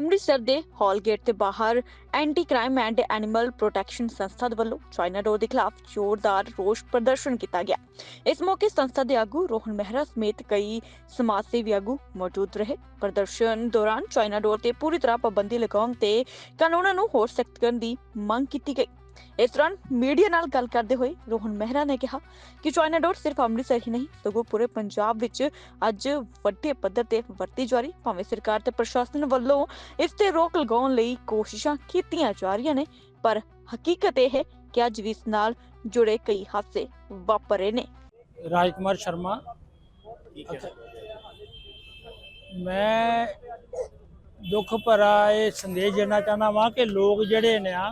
ਅੰਮ੍ਰਿਤਸਰ ਦੇ ਹਾਲ ਗੇਟ ਦੇ ਬਾਹਰ anti crime and animal protection ਸੰਸਥਾ ਦੇ ਵੱਲੋਂ ਚਾਈਨਾ ਡੋਰ ਦੇ ਖਿਲਾਫ ਜ਼ੋਰਦਾਰ ਰੋਸ ਪ੍ਰਦਰਸ਼ਨ ਕੀਤਾ ਗਿਆ। ਇਸ ਮੌਕੇ ਸੰਸਥਾ ਦੇ ਆਗੂ ਰੋਹਨ ਮਹਿਰਾ ਸਮੇਤ ਕਈ ਸਮਾਜ ਸੇਵੀ ਆਗੂ ਮੌਜੂਦ ਰਹੇ। ਪ੍ਰਦਰਸ਼ਨ ਦੌਰਾਨ ਚਾਈਨਾ ਡੋਰ ਤੇ ਪੂਰੀ ਤਰ੍ਹਾਂ ਪਾਬੰਦੀ ਲਗਾਉਣ ਤੇ ਕਾਨੂੰਨਾਂ ਨੂੰ ਹੋਰ ਸਖਤ ਕਰਨ ਦੀ ਮੰਗ ਕੀਤੀ ਗਈ। ਇਸ ਦੌਰਾਨ ਮੀਡੀਆ ਨਾਲ ਗੱਲ ਕਰਦੇ ਹੋਏ ਰੋਹਨ ਮਹਿਰਾ ਨੇ ਕਿਹਾ ਕਿ ਚਾਈਨਾ ਡੋਰ ਸਿਰਫ ਅੰਮ੍ਰਿਤਸਰ ਹੀ ਨਹੀਂ, ਸਗੋਂ ਪੂਰੇ ਪੰਜਾਬ ਵਿੱਚ ਅੱਜ ਵੱਡੇ ਪੱਧਰ ਤੇ ਵਰਤੀ ਜਾ ਰਹੀ ਭਾਵੇਂ ਸਰਕਾਰ ਤੇ ਪ੍ਰਸ਼ਾਸਨ ਵੱਲੋਂ ਇਸ ਤੇ ਰੋਕ ਲਗਾਉਣ ਲਈ ਕੋਸ਼ਿਸ਼ਾਂ ਕੀਤੀਆਂ ਜਾ ਰਹੀਆਂ ਨੇ, ਪਰ ਹਕੀਕਤ ਇਹ ਹੈ ਕਿ ਅੱਜ ਵੀ ਇਸ ਨਾਲ ਜੁੜੇ ਕਈ ਹਾਦਸੇ ਵਾਪਰੇ ਨੇ। ਰਾਜਕੁਮਾਰ ਸ਼ਰਮਾ। ਮੈਂ ਦੁੱਖ ਭਰਾ ਇਹ ਸੰਦੇਸ਼ ਦੇਣਾ ਚਾਹੁੰਦਾ ਵਾਂ ਕਿ ਲੋਕ ਜਿਹੜੇ ਨੇ ਆ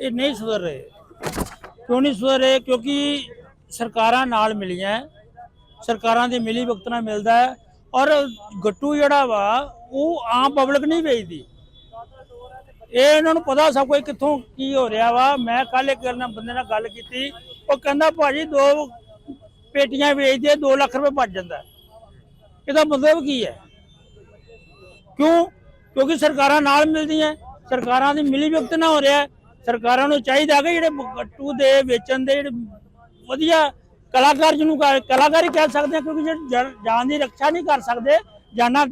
ਇਹ ਨਹੀਂ ਸੁਧਰ ਰਹੇ। ਕਿਉਂ ਨਹੀਂ ਸੁਧਰ ਰਹੇ? ਕਿਉਂਕਿ ਸਰਕਾਰਾਂ ਨਾਲ ਮਿਲੀਆਂ ਸਰਕਾਰਾਂ ਦੀ ਮਿਲੀ ਭਗਤ ਨਾਲ ਮਿਲਦਾ ਹੈ। ਔਰ ਗੱਟੂ ਜਿਹੜਾ ਵਾ, ਉਹ ਆਮ ਪਬਲਿਕ ਨਹੀਂ ਵੇਚਦੀ ਇਹ ਇਹਨਾਂ ਨੂੰ ਪਤਾ ਸਭ ਕੁਝ ਕਿੱਥੋਂ ਕੀ ਹੋ ਰਿਹਾ ਵਾ। ਮੈਂ ਕੱਲ ਇੱਕ ਨਾਲ ਬੰਦੇ ਨਾਲ ਗੱਲ ਕੀਤੀ। ਉਹ ਕਹਿੰਦਾ, ਭਾਜੀ, ਦੋ ਪੇਟੀਆਂ ਵੇਚਦੇ 2 ਲੱਖ ਰੁਪਏ ਭੱਜ ਜਾਂਦਾ ਇਹਦਾ ਮਤਲਬ ਕੀ ਹੈ? ਕਿਉਂ? ਕਿਉਂਕਿ ਸਰਕਾਰਾਂ ਨਾਲ ਮਿਲਦੀਆਂ ਸਰਕਾਰਾਂ ਦੀ ਮਿਲੀ ਭਗਤ ਨਾ ਹੋ ਰਿਹਾ ਸਰਕਾਰਾਂ ਨੂੰ ਚਾਹੀਦਾ ਕਿ ਜਿਹੜੇ ਗੱਟੂ ਦੇ, ਵੇਚਣ ਦੇ ਜਿਹੜੇ ਵਧੀਆ ਕਲਾਕਾਰ ਜਿਹਨੂੰ ਕਹ- ਕਹਿ ਸਕਦੇ ਆ, ਕਿਉਂਕਿ ਜਿਹੜੇ ਜਾਨ- ਦੀ ਰੱਖਿਆ ਨਹੀਂ ਕਰ ਸਕਦੇ, ਜਾਨਾਂ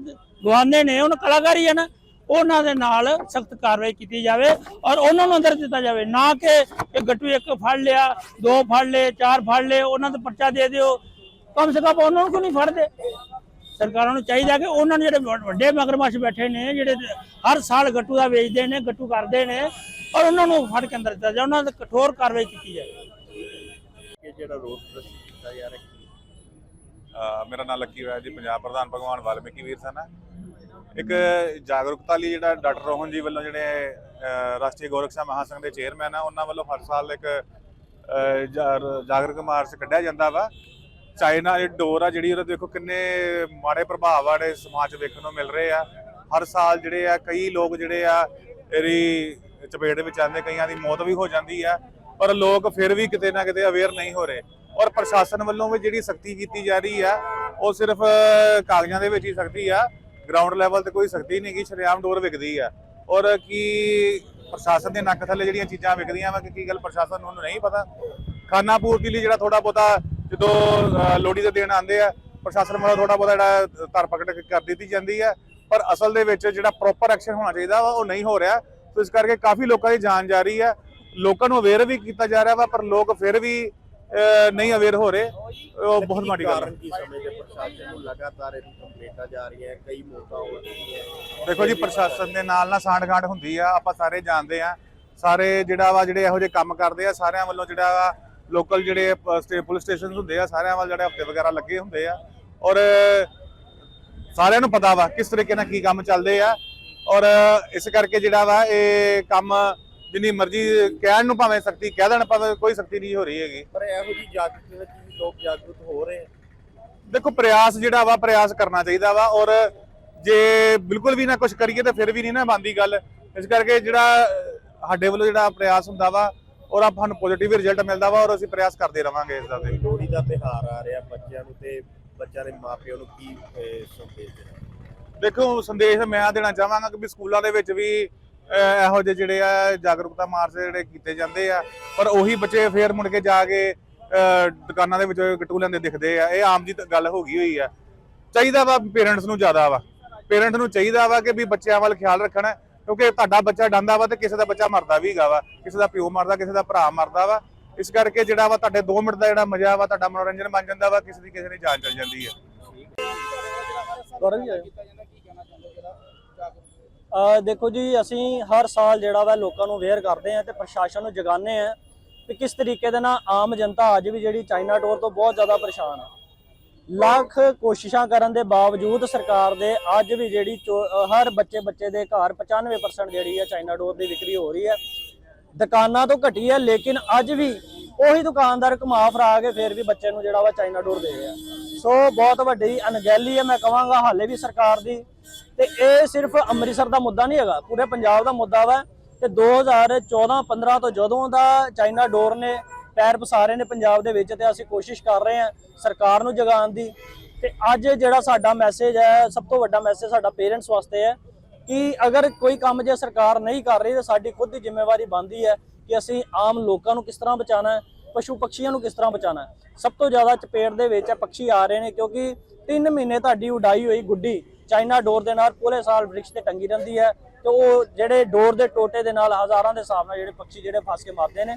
ਗਵਾਉਂਦੇ ਨੇ, ਉਹਨਾਂ ਕਲਾਕਾਰੀ ਹੈ ਨਾ, ਉਹਨਾਂ ਦੇ ਨਾਲ ਸਖਤ ਕਾਰਵਾਈ ਕੀਤੀ ਜਾਵੇ ਔਰ ਉਹਨਾਂ ਨੂੰ ਅੰਦਰ ਦਿੱਤਾ ਜਾਵੇ, ਨਾ ਕਿ ਇਹ ਗੱਟੂ ਇੱਕ ਫੜ ਲਿਆ, ਦੋ ਫੜ ਲਏ, ਚਾਰ ਫੜ ਲਏ, ਉਹਨਾਂ ਦਾ ਪਰਚਾ ਦੇ ਦਿਓ, ਕਮ ਸੇ ਕਮ ਉਹਨਾਂ ਨੂੰ ਕਿਉਂ ਨਹੀਂ ਫੜਦੇ? ਸਰਕਾਰਾਂ ਨੂੰ ਚਾਹੀਦਾ ਕਿ ਉਹਨਾਂ ਨੂੰ ਜਿਹੜੇ ਵੱਡੇ ਮਗਰਮੱਛ ਬੈਠੇ ਨੇ, ਜਿਹੜੇ ਹਰ ਸਾਲ ਗੱਟੂ ਦਾ ਵੇਚਦੇ ਨੇ, ਗੱਟੂ ਕਰਦੇ ਨੇ ਔਰ ਉਹਨਾਂ ਨੂੰ ਫੜ ਕੇ ਅੰਦਰ ਦਿੱਤਾ ਜਾਵੇ ਉਹਨਾਂ ਤੇ ਕਠੋਰ ਕਾਰਵਾਈ ਕੀਤੀ ਜਾਵੇ ਕਿ ਜਿਹੜਾ ਰੋਡ ਪ੍ਰਦਰਸ਼ਨ ਕੀਤਾ ਜਾ ਰਿਹਾ ਮੇਰਾ ਨਾਮ ਲੱਕੀ ਹੋਇਆ ਜੀ, ਪੰਜਾਬ ਪ੍ਰਧਾਨ ਭਗਵਾਨ ਵਾਲਮੀਕੀ ਵੀਰ ਸਨ। ਇੱਕ ਜਾਗਰੂਕਤਾ ਲਈ ਜਿਹੜਾ ਡਾਕਟਰ ਰੋਹਨ ਜੀ ਵੱਲੋਂ ਜਿਹੜੇ ਰਾਸ਼ਟਰੀ ਗੋਰਖਸ਼ਾ ਮਹਾਸੰਘ ਦੇ ਚੇਅਰਮੈਨ ਆ, ਉਹਨਾਂ ਵੱਲੋਂ ਹਰ ਸਾਲ ਇੱਕ ਜਾਗਰੂਕ ਮਾਰਚ ਕੱਢਿਆ ਜਾਂਦਾ ਵਾ। ਚਾਈਨਾ ਦੀ ਡੋਰ ਆ ਜਿਹੜੀ, ਉਹਦੇ ਦੇਖੋ ਕਿੰਨੇ ਮਾੜੇ ਪ੍ਰਭਾਵ ਆ ਜਿਹੜੇ ਸਮਾਜ 'ਚ ਵੇਖਣ ਨੂੰ ਮਿਲ ਰਹੇ ਆ। ਹਰ ਸਾਲ ਜਿਹੜੇ ਆ, ਕਈ ਲੋਕ ਜਿਹੜੇ ਆ, ਇਹਦੀ ਚਪੇਟ ਵਿੱਚ ਆਉਂਦੇ ਕਈਆਂ ਦੀ ਮੌਤ ਵੀ ਹੋ ਜਾਂਦੀ ਹੈ ਪਰ ਲੋਕ ਫਿਰ ਵੀ ਕਿਤੇ ਨਾ ਕਿਤੇ ਅਵੇਅਰ ਨਹੀਂ ਹੋ ਰਹੇ। ਔਰ ਪ੍ਰਸ਼ਾਸਨ ਵੱਲੋਂ ਵੀ ਜਿਹੜੀ ਸਖਤੀ ਕੀਤੀ ਜਾ ਰਹੀ ਹੈ ਉਹ ਸਿਰਫ ਕਾਗਜ਼ਾਂ ਦੇ ਵਿੱਚ ਹੀ ਸਖਤੀ ਆ ਗਰਾਊਂਡ ਲੈਵਲ ਤੇ ਕੋਈ ਸਖਤੀ ਨਹੀਂ ਗੀ ਸ਼ਰੇਆਮ ਡੋਰ ਵਿਕਦੀ ਆ। ਔਰ ਕੀ ਪ੍ਰਸ਼ਾਸਨ ਦੇ ਨੱਕ ਥੱਲੇ ਜਿਹੜੀਆਂ ਚੀਜ਼ਾਂ ਵਿਕਦੀਆਂ ਵਾ ਕਿ ਕੀ ਗੱਲ ਪ੍ਰਸ਼ਾਸਨ ਨੂੰ ਨਹੀਂ ਪਤਾ? ਖਾਨਾ ਪੂਰਤੀ ਲਈ ਜਿਹੜਾ ਥੋੜਾ ਬਹੁਤਾ ਜਦੋਂ ਅਹ, ਲੋਹੜੀ ਦੇ ਦਿਨ ਆਉਂਦੇ ਆ ਪ੍ਰਸ਼ਾਸਨ ਵੱਲੋਂ ਥੋੜਾ ਬਹੁਤਾ ਜਿਹੜਾ ਧਰ ਧਰਪਕੜ ਕਰ ਦਿੱਤੀ ਜਾਂਦੀ ਹੈ ਪਰ ਅਸਲ ਦੇ ਵਿੱਚ ਜਿਹੜਾ ਪ੍ਰੋਪਰ ਐਕਸ਼ਨ ਹੋਣਾ ਚਾਹੀਦਾ ਵਾ ਉਹ ਨਹੀਂ ਹੋ ਰਿਹਾ। ਸੋ ਇਸ ਕਰਕੇ ਕਾਫੀ ਲੋਕਾਂ ਦੀ ਜਾਨ ਜਾ ਰਹੀ ਹੈ। ਲੋਕਾਂ ਨੂੰ ਅਵੇਅਰ ਵੀ ਕੀਤਾ ਜਾ ਰਿਹਾ ਵਾ ਪਰ ਲੋਕ ਫਿਰ ਵੀ ਨਹੀਂ ਅਵੇਅਰ ਹੋ ਰਹੇ। ਉਹ ਬਹੁਤ ਮਾੜੀ ਗੱਲ ਹੈ। ਕੀ ਸਮਝਦੇ ਪ੍ਰਸ਼ਾਸਨ ਨੂੰ ਲਗਾਤਾਰ ਇਹ ਕੰਪਲੇਂਟਾਂ ਜਾ ਰਹੀਆਂ ਕਈ ਮੌਤਾਂ ਹੋ ਰਹੀਆਂ। ਦੇਖੋ ਜੀ ਪ੍ਰਸ਼ਾਸਨ ਦੇ ਨਾਲ ਨਾਲ ਸਾਂਠ-ਗਾਂਠ ਹੁੰਦੀ ਆ ਆਪਾਂ ਸਾਰੇ ਜਾਣਦੇ ਆ। ਸਾਰੇ ਜਿਹੜਾ ਵਾ ਜਿਹੜੇ ਇਹੋ ਜਿਹੇ ਕੰਮ ਕਰਦੇ ਆ ਸਾਰਿਆਂ ਵੱਲੋਂ ਜਿਹੜਾ ਵਾ ਲੋਕਲ ਜਿਹੜੇ ਪੁਲਿਸ ਸਟੇਸ਼ਨ ਹੁੰਦੇ ਆ ਸਾਰਿਆਂ ਵੱਲ ਜਿਹੜੇ ਹਫ਼ਤੇ ਵਗੈਰਾ ਲੱਗੇ ਹੁੰਦੇ ਆ। ਔਰ ਸਾਰਿਆਂ ਨੂੰ ਪਤਾ ਵਾ ਕਿਸ ਤਰੀਕੇ ਨਾਲ ਕੀ ਕੰਮ ਚੱਲਦੇ ਆ। ਔਰ ਇਸ ਕਰਕੇ ਜਿਹੜਾ ਵਾ ਇਹ ਕੰਮ ਜਿੰਨੀ ਮਰਜ਼ੀ ਕਹਿਣ ਨੂੰ ਭਾਵੇਂ ਸਖਤੀ ਕਹਿ ਦੇਣ ਭਾਵੇਂ ਕੋਈ ਸਖਤੀ ਨਹੀਂ ਹੋ ਰਹੀ ਹੈਗੀ। ਪਰ ਇਹੋ ਜੀ ਜਾਗਰੂਕਤਾ ਵਿੱਚ ਲੋਕ ਜਾਗਰੂਕ ਹੋ ਰਹੇ ਆ। ਦੇਖੋ ਪ੍ਰਯਾਸ ਜਿਹੜਾ ਵਾ ਪ੍ਰਯਾਸ ਕਰਨਾ ਚਾਹੀਦਾ ਵਾ ਔਰ ਜੇ ਬਿਲਕੁਲ ਵੀ ਨਾ ਕੁਝ ਕਰੀਏ ਤਾਂ ਫਿਰ ਵੀ ਨਹੀਂ ਨਾ ਬੰਦੀ ਗੱਲ। ਇਸ ਕਰਕੇ ਜਿਹੜਾ ਸਾਡੇ ਵੱਲੋਂ ਜਿਹੜਾ ਪ੍ਰਯਾਸ ਹੁੰਦਾ ਵਾ ਔਰ ਆਪਾਂ ਨੂੰ ਪੋਜ਼ਿਟਿਵ ਰਿਜ਼ਲਟ ਮਿਲਦਾ ਵਾ ਔਰ ਅਸੀਂ ਪ੍ਰਯਾਸ ਕਰਦੇ ਰਵਾਂਗੇ ਇਸ ਦਾ ਤੇ। ਲੋਹੜੀ ਦਾ ਤਿਹਾਰ ਆ ਰਿਹਾ ਬੱਚਿਆਂ ਨੂੰ ਤੇ ਬੱਚਿਆਂ ਦੇ ਮਾਪਿਆਂ ਨੂੰ ਕੀ ਸੰਦੇਸ਼ ਦੇਣਾ ਦੇਖੋ ਸੰਦੇਸ਼ ਮੈਂ ਦੇਣਾ ਚਾਹਾਂਗਾ ਕਿ ਵੀ ਸਕੂਲਾਂ ਦੇ ਵਿੱਚ ਵੀ ਅਹ, ਇਹੋ ਜਿਹੇ ਜਿਹੜੇ ਆ ਜਾਗਰੂਕਤਾ ਮਾਰਚ ਜਿਹੜੇ ਕੀਤੇ ਜਾਂਦੇ ਆ। ਪਰ ਉਹੀ ਬੱਚੇ ਫੇਰ ਮੁੜ ਕੇ ਜਾ ਕੇ ਦੁਕਾਨਾਂ ਦੇ ਵਿੱਚ ਗਟੂ ਲੈਂਦੇ ਦਿਖਦੇ ਆ। ਇਹ ਆਮ ਜੀ ਗੱਲ ਹੋ ਗਈ ਹੋਈ ਆ। ਚਾਹੀਦਾ ਵਾ ਪੇਰੈਂਟਸ ਨੂੰ ਜ਼ਿਆਦਾ ਵਾ। ਪੇਰੈਂਟ ਨੂੰ ਚਾਹੀਦਾ ਵਾ ਕਿ ਵੀ ਬੱਚਿਆਂ ਵੱਲ ਖਿਆਲ ਰੱਖਣਾ ਕਿਉਂਕਿ ਤੁਹਾਡਾ ਬੱਚਾ ਡਾਂਦਾ ਵਾ ਤੇ ਕਿਸੇ ਦਾ ਬੱਚਾ ਮਰਦਾ ਵੀ ਹੈਗਾ ਵਾ। ਕਿਸੇ ਦਾ ਪਿਓ ਮਰਦਾ ਕਿਸੇ ਦਾ ਭਰਾ ਮਰਦਾ ਵਾ। ਇਸ ਕਰਕੇ ਜਿਹੜਾ ਵਾ ਤੁਹਾਡੇ 2 ਮਿੰਟ ਦਾ ਜਿਹੜਾ ਮਜ਼ਾ ਵਾ ਤੁਹਾਡਾ ਮਨੋਰੰਜਨ ਬਣ ਜਾਂਦਾ ਵਾ ਕਿਸੇ ਦੀ ਕਿਸੇ ਦੀ ਜਾਨ ਚਲ ਜਾਂਦੀ ਹੈ ਅ ਦੇਖੋ ਜੀ ਅਸੀਂ ਹਰ ਸਾਲ ਜਿਹੜਾ ਵਾ ਲੋਕਾਂ ਨੂੰ ਅਵੇਅਰ ਕਰਦੇ ਆ ਤੇ ਪ੍ਰਸ਼ਾਸਨ ਨੂੰ ਜਗਾਉਂਦੇ ਆ ਕਿ ਕਿਸ ਤਰੀਕੇ ਦੇ ਨਾਲ ਆਮ ਜਨਤਾ ਅੱਜ ਵੀ ਜਿਹੜੀ ਚਾਈਨਾ ਡੋਰ ਤੋਂ ਬਹੁਤ ਜ਼ਿਆਦਾ ਪਰੇਸ਼ਾਨ ਹੈ ਲੱਖ ਕੋਸ਼ਿਸ਼ਾਂ ਕਰਨ ਦੇ ਬਾਵਜੂਦ ਸਰਕਾਰ ਦੇ ਅੱਜ ਵੀ ਜਿਹੜੀ ਚੋ- ਅ, ਹਰ ਬੱਚੇ ਬੱਚੇ ਦੇ ਘਰ 95% ਜਿਹੜੀ ਆ ਚਾਈਨਾ ਡੋਰ ਦੀ ਵਿਕਰੀ ਹੋ ਰਹੀ ਹੈ। ਦੁਕਾਨਾਂ ਤੋਂ ਘਟੀ ਹੈ ਲੇਕਿਨ ਅੱਜ ਵੀ ਉਹੀ ਦੁਕਾਨਦਾਰ ਘੁਮਾ ਫਰਾ ਕੇ ਫਿਰ ਵੀ ਬੱਚੇ ਨੂੰ ਜਿਹੜਾ ਵਾ ਚਾਈਨਾ ਡੋਰ ਦੇ ਰਿਹਾ ਸੋ ਬਹੁਤ ਵੱਡੀ ਅਣਗਹਿਲੀ ਹੈ, ਮੈਂ ਕਹਾਂਗਾ ਹਾਲੇ ਵੀ ਸਰਕਾਰ ਦੀ। ਤੇ ਇਹ ਸਿਰਫ ਅੰਮ੍ਰਿਤਸਰ ਦਾ ਮੁੱਦਾ ਨਹੀਂ ਹੈਗਾ, ਪੂਰੇ ਪੰਜਾਬ ਦਾ ਮੁੱਦਾ ਵਾ। ਤੇ 2014 15 ਤੋਂ ਜਦੋਂ ਦਾ ਚਾਈਨਾ ਡੋਰ ਨੇ ਪੈਰ ਪਸਾਰੇ ਨੇ ਪੰਜਾਬ ਦੇ ਵਿੱਚ, ਤੇ ਅਸੀਂ ਕੋਸ਼ਿਸ਼ ਕਰ ਰਹੇ ਹਾਂ ਸਰਕਾਰ ਨੂੰ ਜਗਾਉਣ ਦੀ। ਤੇ ਅੱਜ ਜਿਹੜਾ ਸਾਡਾ ਮੈਸੇਜ ਹੈ, ਸਭ ਤੋਂ ਵੱਡਾ ਮੈਸੇਜ ਸਾਡਾ ਪੇਰੈਂਟਸ ਵਾਸਤੇ ਹੈ ਕਿ ਅਗਰ ਕੋਈ ਕੰਮ ਜੇ ਸਰਕਾਰ ਨਹੀਂ ਕਰ ਰਹੀ, ਤਾਂ ਸਾਡੀ ਖੁਦ ਦੀ ਜ਼ਿੰਮੇਵਾਰੀ ਬਣਦੀ ਹੈ ਕਿ ਅਸੀਂ ਆਮ ਲੋਕਾਂ ਨੂੰ ਕਿਸ ਤਰ੍ਹਾਂ ਬਚਾਉਣਾ ਹੈ। ਪਸ਼ੂ ਪਕਸ਼ੀਆਂ ਨੂੰ ਕਿਸ ਤਰ੍ਹਾਂ ਬਚਾਉਣਾ ਹੈ? ਸਭ ਤੋਂ ਜ਼ਿਆਦਾ ਚਪੇੜ ਦੇ ਵਿੱਚ ਪਕਸ਼ੀ ਆ ਰਹੇ ਨੇ ਕਿਉਂਕਿ 3 ਮਹੀਨੇ ਤੁਹਾਡੀ ਉਡਾਈ ਹੋਈ ਗੁੱਡੀ ਚਾਈਨਾ ਡੋਰ ਦੇ ਨਾਲ ਪੂਰੇ ਸਾਲ ਬ੍ਰਿਕਸ਼ ਤੇ ਟੰਗੀ ਰਹਿੰਦੀ ਹੈ ਤੇ ਉਹ ਜਿਹੜੇ ਡੋਰ ਦੇ ਟੋਟੇ ਦੇ ਨਾਲ ਹਜ਼ਾਰਾਂ ਦੇ ਹਿਸਾਬ ਨਾਲ ਜਿਹੜੇ ਪਕਸ਼ੀ ਜਿਹੜੇ ਫਸ ਕੇ ਮਰਦੇ ਨੇ।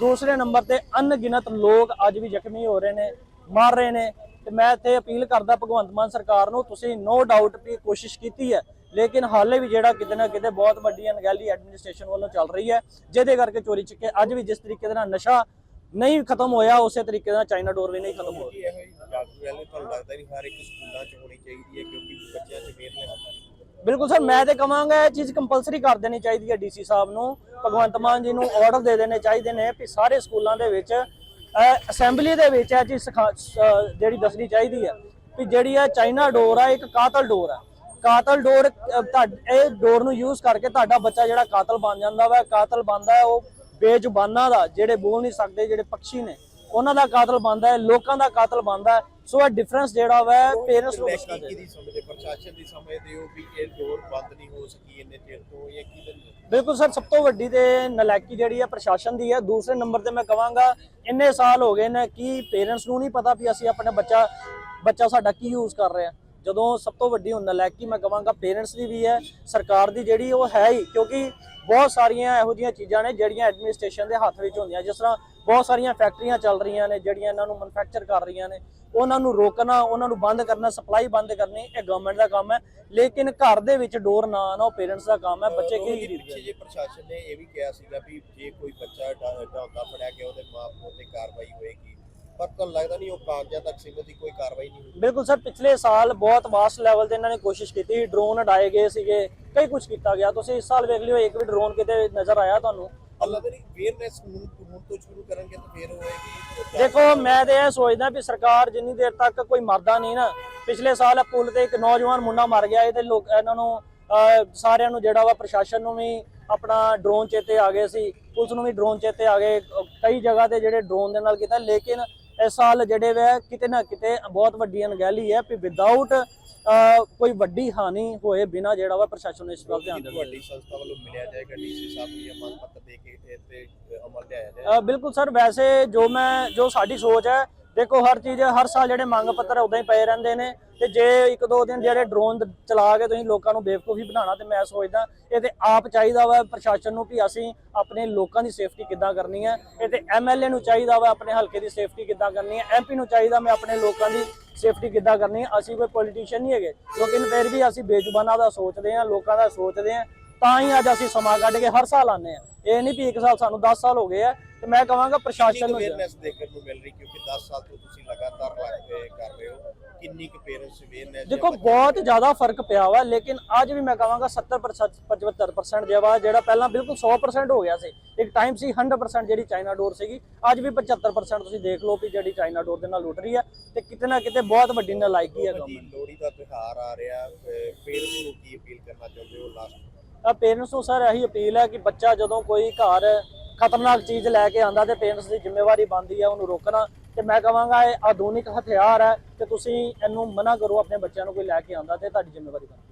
ਦੂਸਰੇ ਨੰਬਰ ਤੇ ਅਣਗਿਣਤ ਲੋਕ ਅੱਜ ਵੀ ਜ਼ਖਮੀ ਹੋ ਰਹੇ ਨੇ, ਮਰ ਰਹੇ ਨੇ ਤੇ ਮੈਂ ਇੱਥੇ ਅਪੀਲ ਕਰਦਾ ਭਗਵੰਤ ਮਾਨ ਸਰਕਾਰ ਨੂੰ, ਤੁਸੀਂ ਨੋ ਡਾਊਟ ਵੀ ਕੋਸ਼ਿਸ਼ ਕੀਤੀ ਹੈ, ਲੇਕਿਨ ਹਾਲੇ ਵੀ ਜਿਹੜਾ ਕਿਤੇ ਨਾ ਕਿਤੇ ਬਹੁਤ ਵੱਡੀ ਅਣਗਹਿਲੀ ਐਡਮਿਨਿਸਟ੍ਰੇਸ਼ਨ ਵੱਲੋਂ ਚੱਲ ਰਹੀ ਹੈ, ਜਿਹਦੇ ਕਰਕੇ ਚੋਰੀ ਚੱਕੇ ਅੱਜ ਵੀ ਜਿਸ ਤਰੀਕੇ ਦੇ ਨਾਲ ਨਸ਼ਾ ਨਹੀਂ ਖਤਮ ਹੋਇਆ ਉਸੇ ਤਰੀਕੇ ਨਾਲ ਚਾਈਨਾ ਡੋਰ ਵੀ ਨਹੀਂ ਖਤਮ ਹੋ? ਰੈਲੀ ਤੁਹਾਨੂੰ ਲੱਗਦਾ ਨਹੀਂ ਹਰ ਇੱਕ ਸਕੂਲਾਂ 'ਚ ਹੋਣੀ ਚਾਹੀਦੀ ਹੈ ਕਿਉਂਕਿ ਬੱਚਿਆਂ 'ਚ ਅਵੇਅਰਨੈਸ ਬਿਲਕੁਲ ਸਰ ਮੈਂ ਤੇ ਕਵਾਂਗਾ ਇਹ ਚੀਜ਼ ਕੰਪਲਸਰੀ ਕਰ ਦੇਣੀ ਚਾਹੀਦੀ ਹੈ ਡੀਸੀ ਸਾਹਿਬ ਨੂੰ। ਭਗਵੰਤ ਮਾਨ ਜੀ ਨੂੰ ਆਰਡਰ ਦੇ ਦੇਣੇ ਚਾਹੀਦੇ ਨੇ ਕਿ ਸਾਰੇ ਸਕੂਲਾਂ ਦੇ ਵਿੱਚ ਅਸੈਂਬਲੀ ਦੇ ਵਿੱਚ ਇਹ ਚੀਜ਼ ਜਿਹੜੀ ਦੱਸਣੀ ਚਾਹੀਦੀ ਹੈ ਕਿ ਜਿਹੜੀ ਇਹ ਚਾਈਨਾ ਡੋਰ ਆ ਇੱਕ ਕਾਤਲ ਡੋਰ ਆ। ਕਾਤਲ ਡੋਰ ਇਹ ਡੋਰ ਨੂੰ ਯੂਜ਼ ਕਰਕੇ ਤੁਹਾਡਾ ਬੱਚਾ ਜਿਹੜਾ ਕਾਤਲ ਬਣ ਜਾਂਦਾ ਵਾ ਕਾਤਲ ਬਣਦਾ ਹੈ ਉਹ ਬੇਜ਼ੁਬਾਨਾਂ ਦਾ ਜਿਹੜੇ ਬੋਲ ਨਹੀਂ ਸਕਦੇ ਜਿਹੜੇ ਪੰਛੀ ਨੇ ਉਹਨਾਂ ਦਾ ਕਾਤਲ ਬਣਦਾ ਹੈ ਲੋਕਾਂ ਦਾ ਕਾਤਲ ਬਣਦਾ ਹੈ। ਸੋ ਇਹ ਡਿਫਰੈਂਸ ਜਿਹੜਾ ਵਾ ਪੇਰੈਂਟਸ ਨੂੰ ਦੱਸਣਾ ਚਾਹੀਦਾ ਸਮਝਦੇ ਪ੍ਰਸ਼ਾਸਨ ਦੀ ਸਮਝਦੇ ਹੋ ਵੀ ਇਹ ਡੋਰ ਬੰਦ ਨਹੀਂ ਹੋ ਸਕੀ ਇੰਨੇ ਚਿਰ ਤੋਂ ਇਹ ਕੀ ਦਿਨ ਬਿਲਕੁਲ ਸਰ ਸਭ ਤੋਂ ਵੱਡੀ ਤੇ ਨਲਾਇਕੀ ਜਿਹੜੀ ਹੈ ਪ੍ਰਸ਼ਾਸਨ ਦੀ ਹੈ ਦੂਸਰੇ ਨੰਬਰ ਤੇ ਮੈਂ ਕਵਾਂਗਾ ਇੰਨੇ ਸਾਲ ਹੋ ਗਏ ਨੇ ਕਿ ਪੇਰੈਂਟਸ ਨੂੰ ਨਹੀਂ ਪਤਾ ਵੀ ਅਸੀਂ ਆਪਣੇ ਬੱਚਾ ਬੱਚਾ ਸਾਡਾ ਕੀ ਯੂਜ਼ ਕਰ ਰਿਹਾ। ਜਦੋਂ ਸਭ ਤੋਂ ਵੱਡੀ ਨਲਾਇਕੀ ਮੈਂ ਕਵਾਂਗਾ ਪੇਰੈਂਟਸ ਦੀ ਵੀ ਹੈ ਸਰਕਾਰ ਦੀ ਜਿਹੜੀ ਉਹ ਹੈ ਹੀ ਕਿਉਂਕਿ ਬਹੁਤ ਸਾਰੀਆਂ ਇਹੋ ਜਿਹੀਆਂ ਚੀਜ਼ਾਂ ਨੇ ਜਿਹੜੀਆਂ ਐਡਮਿਨਿਸਟ੍ਰੇਸ਼ਨ ਦੇ ਹੱਥ ਵਿੱਚ ਹੁੰਦੀਆਂ। ਜਿਸ ਤਰ੍ਹਾਂ ਬਹੁਤ ਸਾਰੀਆਂ ਫੈਕਟਰੀਆਂ ਚੱਲ ਰਹੀਆਂ ਨੇ ਜਿਹੜੀਆਂ ਇਹਨਾਂ ਨੂੰ ਮੈਨੂਫੈਕਚਰ ਕਰ ਰਹੀਆਂ ਨੇ। ਉਹਨਾਂ ਨੂੰ ਰੋਕਣਾ ਉਹਨਾਂ ਨੂੰ ਬੰਦ ਕਰਨਾ ਸਪਲਾਈ ਬੰਦ ਕਰਨੀ ਇਹ ਗਵਰਨਮੈਂਟ ਦਾ ਕੰਮ ਹੈ। ਲੇਕਿਨ ਘਰ ਦੇ ਵਿੱਚ ਡੋਰ ਨਾ ਆਉਣਾ ਉਹ ਪੇਰੈਂਟਸ ਦਾ ਕੰਮ ਹੈ ਬੱਚੇ ਕੀ ਨੇ। ਜੇ ਪ੍ਰਸ਼ਾਸਨ ਨੇ ਇਹ ਵੀ ਕਿਹਾ ਸੀਗਾ ਵੀ ਜੇ ਕੋਈ ਬੱਚਾ ਡਾ- ਡਾਉਂਦਾ ਫੜਿਆ ਗਿਆ ਉਹਦੇ ਮਾਪਿਆਂ ਤੇ ਕਾਰਵਾਈ ਹੋਏਗੀ। ਪਰ ਤੁਹਾਨੂੰ ਲੱਗਦਾ ਨਹੀਂ ਉਹ ਕਾਗਜ਼ਾਂ ਤੱਕ ਸੀਮਤ ਦੀ ਕੋਈ ਕਾਰਵਾਈ ਨਹੀਂ ਹੋਈ? ਬਿਲਕੁਲ ਸਰ ਪਿਛਲੇ ਸਾਲ ਬਹੁਤ ਵਾਸਟ ਲੈਵਲ ਤੇ ਇਹਨਾਂ ਨੇ ਕੋਸ਼ਿਸ਼ ਕੀਤੀ ਡਰੋਨ ਉਡਾਏ ਗਏ ਸੀਗੇ ਕਈ ਕੁਝ ਕੀਤਾ ਗਿਆ। ਤੁਸੀਂ ਇਸ ਸਾਲ ਵੇਖ ਲਿਓ ਇੱਕ ਵੀ ਡਰੋਨ ਕਿਤੇ ਨਜ਼ਰ ਆਇਆ ਤੁਹਾਨੂੰ। ਅੱਲਾ ਨਹੀਂ ਅਵੇਅਰਨੈਸ ਹੁਣ ਹੁਣ ਤੋਂ ਸ਼ੁਰੂ ਕਰਨਗੇ ਤਾਂ ਫੇਰ ਹੋਏਗੀ। ਦੇਖੋ ਮੈਂ ਤੇ ਇਹ ਸੋਚਦਾ ਵੀ ਸਰਕਾਰ ਜਿੰਨੀ ਦੇਰ ਤੱਕ ਕੋਈ ਮਰਦਾ ਨਹੀਂ ਨਾ ਪਿਛਲੇ ਸਾਲ ਇਹ ਪੁਲ ਤੇ ਇੱਕ ਨੌਜਵਾਨ ਮੁੰਡਾ ਮਰ ਗਿਆ ਇਹਦੇ ਲੋਕ ਇਹਨਾਂ ਨੂੰ ਸਾਰਿਆਂ ਨੂੰ ਜਿਹੜਾ ਵਾ ਪ੍ਰਸ਼ਾਸਨ ਨੂੰ ਵੀ ਆਪਣਾ ਡਰੋਨ ਚੇਤੇ ਆ ਗਏ ਸੀ ਪੁਲਿਸ ਨੂੰ ਵੀ ਡਰੋਨ ਚੇਤੇ ਆ ਗਏ ਕਈ ਜਗ੍ਹਾ ਤੇ ਜਿਹੜੇ ਡਰੋਨ ਦੇ ਨਾਲ ਕੀਤਾ ਲੇਕਿਨ ਇਸ ਸਾਲ ਜਿਹੜੇ ਵੇ ਕਿਤੇ ਨਾ ਕਿਤੇ ਬਹੁਤ ਵੱਡੀ ਅਣਗਹਿਲੀ ਹੈ ਵੀ ਵਿਦਆਊਟ ਕੋਈ ਵੱਡੀ ਹਾਨੀ ਹੋਏ ਬਿਨਾ ਜਿਹੜਾ ਵਾ ਪ੍ਰਸ਼ਾਸਨ ਨੂੰ ਇਸ ਵੱਲ ਧਿਆਨ ਦੇਣਾ। ਤੁਹਾਡੀ ਸੰਸਥਾ ਵੱਲੋਂ ਮਿਲਿਆ ਜਾਏਗਾ ਡੀਸੀ ਸਾਹਿਬ ਨੂੰ ਇਹ ਮੰਗ ਪੱਤਰ ਦੇ ਕੇ ਤੇ ਅਮਲ ਲਿਆਇਆ ਬਿਲਕੁਲ ਸਰ ਵੈਸੇ ਜੋ ਮੈਂ ਜੋ ਸਾਡੀ ਸੋਚ ਹੈ ਦੇਖੋ ਹਰ ਚੀਜ਼, ਹਰ ਸਾਲ ਜਿਹੜੇ ਮੰਗ ਪੱਤਰ ਉਦਾਂ ਹੀ ਪਏ ਰਹਿੰਦੇ ਨੇ ਤੇ ਜੇ ਇੱਕ ਦੋ ਦਿਨ ਜਿਹੜੇ ਡਰੋਨ ਚਲਾ ਕੇ ਤੁਸੀਂ ਲੋਕਾਂ ਨੂੰ ਬੇਵਕੂਫੀ ਬਣਾਉਣਾ ਤੇ ਮੈਂ ਸੋਚਦਾ ਇਹ ਤੇ ਆਪ ਚਾਹੀਦਾ ਵਾ ਪ੍ਰਸ਼ਾਸਨ ਨੂੰ ਵੀ ਅਸੀਂ ਆਪਣੇ ਲੋਕਾਂ ਦੀ ਸੇਫਟੀ ਕਿੱਦਾਂ ਕਰਨੀ ਹੈ। ਇਹ ਤੇ ਐਮਐਲਏ ਨੂੰ ਚਾਹੀਦਾ ਵਾ ਆਪਣੇ ਹਲਕੇ ਦੀ ਸੇਫਟੀ ਕਿੱਦਾਂ ਕਰਨੀ ਹੈ। ਐਮਪੀ ਨੂੰ ਚਾਹੀਦਾ ਮੈਂ ਆਪਣੇ ਲੋਕਾਂ ਦੀ ਸੇਫਟੀ ਕਿੱਦਾਂ ਕਰਨੀ ਹੈ। ਅਸੀਂ ਕੋਈ ਪੋਲੀਟੀਸ਼ੀਅਨ ਨਹੀਂ ਹੈਗੇ। ਲੇਕਿਨ ਫਿਰ ਵੀ ਅਸੀਂ ਬੇਜ਼ੁਬਾਨਾਂ ਦਾ ਸੋਚਦੇ ਹਾਂ, ਲੋਕਾਂ ਦਾ ਸੋਚਦੇ ਹਾਂ ਤਾਂ ਹੀ ਅੱਜ ਅਸੀਂ ਸਮਾਂ ਕੱਢ ਕੇ ਹਰ ਸਾਲ ਆਉਂਦੇ ਆ ਇਹ ਨਹੀਂ ਵੀ ਇੱਕ ਸਾਲ ਸਾਨੂੰ 10 ਸਾਲ ਹੋ ਗਏ ਆ ਤੇ ਮੈਂ ਕਹਾਂਗਾ ਪ੍ਰਸ਼ਾਸਨ ਨੂੰ ਅਵੇਅਰਨੈਸ ਦੇਖਣ ਨੂੰ ਮਿਲ ਰਹੀ ਕਿਉਂਕਿ 10 ਸਾਲ ਤੋਂ ਤੁਸੀਂ ਲਗਾਤਾਰ ਲੱਗ ਕੇ ਕਰ ਰਹੇ ਹੋ। ਕਿੰਨੀ ਕੁ ਪੇਰੈਂਟਸ ਅਵੇਅਰਨੈਸ ਦੇਖੋ ਬਹੁਤ ਜ਼ਿਆਦਾ ਫ਼ਰਕ ਪਿਆ ਵਾ ਲੇਕਿਨ ਅੱਜ ਵੀ ਮੈਂ ਕਹਾਂਗਾ 70% 75% ਜਿਹੜਾ ਜਿਹੜਾ ਪਹਿਲਾਂ ਬਿਲਕੁਲ 100% ਹੋ ਗਿਆ ਸੀ ਇੱਕ ਟਾਈਮ ਸੀ 100% ਜਿਹੜੀ ਚਾਈਨਾ ਡੋਰ ਸੀਗੀ ਅੱਜ ਵੀ 75% ਤੁਸੀਂ ਦੇਖ ਲਓ ਕਿ ਜਿਹੜੀ ਚਾਈਨਾ ਡੋਰ ਦੇ ਨਾਲ ਲੁੱਟ ਰਹੀ ਹੈ ਤੇ ਕਿਤੇ ਨਾ ਕਿਤੇ ਬਹੁਤ ਵੱਡੀ ਨਲਾਇਕੀ ਹੈ ਗਵਰਨਮੈਂਟ ਲੋਹੜੀ ਦਾ ਤਿਉਹਾਰ ਆ ਰਿਹਾ ਪੇਰੈਂਟਸ ਨੂੰ ਕੀ ਅਪੀਲ ਕਰਨਾ ਚਾਹੁੰਦੇ ਹੋ ਲਾਸਟ ਪੇਰੈਂਟਸ ਨੂੰ ਸਰ ਇਹੀ ਅਪੀਲ ਹੈ ਕਿ ਬੱਚਾ ਜਦੋਂ ਕੋਈ ਘਰ ਖਤਰਨਾਕ ਚੀਜ਼ ਲੈ ਕੇ ਆਂਦਾ ਤੇ ਪੇਰੈਂਟਸ ਦੀ ਜ਼ਿੰਮੇਵਾਰੀ ਬਣਦੀ ਹੈ, ਉਹਨੂੰ ਰੋਕਣਾ। ਤੇ ਮੈਂ ਕਹਾਂਗਾ ਇਹ ਆਧੁਨਿਕ ਹਥਿਆਰ ਹੈ ਤੇ ਤੁਸੀਂ ਇਹਨੂੰ ਮਨਾ ਕਰੋ, ਆਪਣੇ ਬੱਚਿਆਂ ਨੂੰ ਕੋਈ ਲੈ ਕੇ ਆਂਦਾ ਤੇ ਤੁਹਾਡੀ ਜ਼ਿੰਮੇਵਾਰੀ ਬਣਦੀ